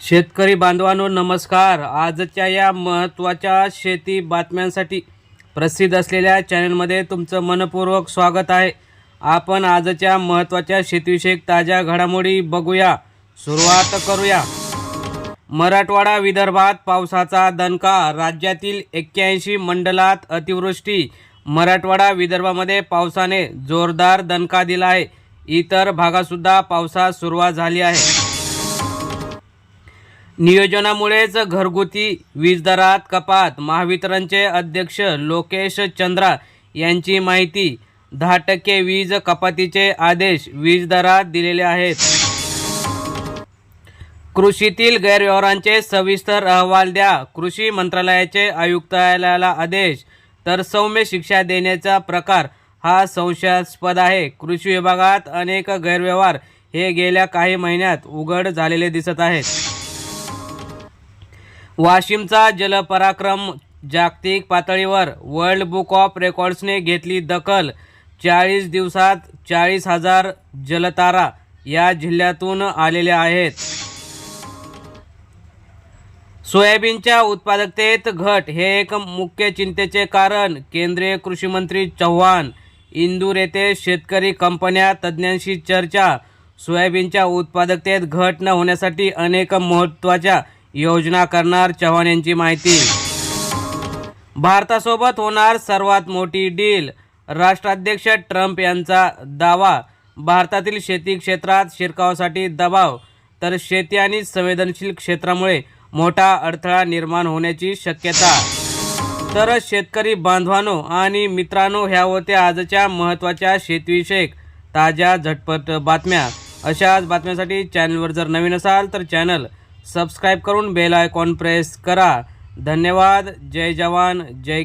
शेतकरी बांधवांनो नमस्कार. आजच्या या महत्त्वाच्या शेती बातम्यांसाठी प्रसिद्ध असलेल्या चॅनलमध्ये तुमचं मनपूर्वक स्वागत आहे. आपण आजच्या महत्त्वाच्या शेतीविषयक ताज्या घडामोडी बघूया. सुरुवात करूया. मराठवाडा विदर्भात पावसाचा दणका राज्यातील एक्क्याऐंशी मंडलात अतिवृष्टी. मराठवाडा विदर्भामध्ये पावसाने जोरदार दणका दिला आहे. इतर भागातसुद्धा पावसास सुरुवात झाली आहे. नियोजनामुळेच घरगुती वीजदरात कपात. महावितरणचे अध्यक्ष लोकेश चंद्रा यांची माहिती. दहा टक्के वीज कपातीचे आदेश वीज दरात दिलेले आहेत. कृषीतील गैरव्यवहारांचे सविस्तर अहवाल द्या. कृषी मंत्रालयाचे आयुक्तालयाला आदेश. तर सौम्य शिक्षा देण्याचा प्रकार हा संशयास्पद आहे. कृषी विभागात अनेक गैरव्यवहार हे गेल्या काही महिन्यात उघड झालेले दिसत आहेत. वाशिमचा जलपराक्रम जागतिक पातळीवर वर्ल्ड बुक ऑफ रेकॉर्ड्सने घेतली दखल. चाळीस दिवसात चाळीस हजार जलतारा या जिल्ह्यातून आलेल्या आहेत. सोयाबीनच्या उत्पादकतेत घट हे एक मुख्य चिंतेचे कारण केंद्रीय कृषी मंत्री चव्हाण इंदूर येथे शेतकरी कंपन्या तज्ज्ञांशी चर्चा. सोयाबीनच्या उत्पादकतेत घट न होण्यासाठी अनेक महत्त्वाच्या योजना करणार चव्हाण यांची माहिती. भारतासोबत होणार सर्वात मोठी डील. राष्ट्राध्यक्ष ट्रम्प यांचा दावा. भारतातील शेती क्षेत्रात शिरकावासाठी दबाव. तर शेती आणि संवेदनशील क्षेत्रामुळे मोठा अडथळा निर्माण होण्याची शक्यता. तर शेतकरी बांधवानो आणि मित्रांनो ह्या होत्या आजच्या महत्त्वाच्या शेतीविषयक ताज्या झटपट बातम्या. अशाच बातम्यांसाठी चॅनलवर जर नवीन असाल तर चॅनल सबस्क्राईब करून बेल आयकॉन प्रेस करा. धन्यवाद. जय जवान. जय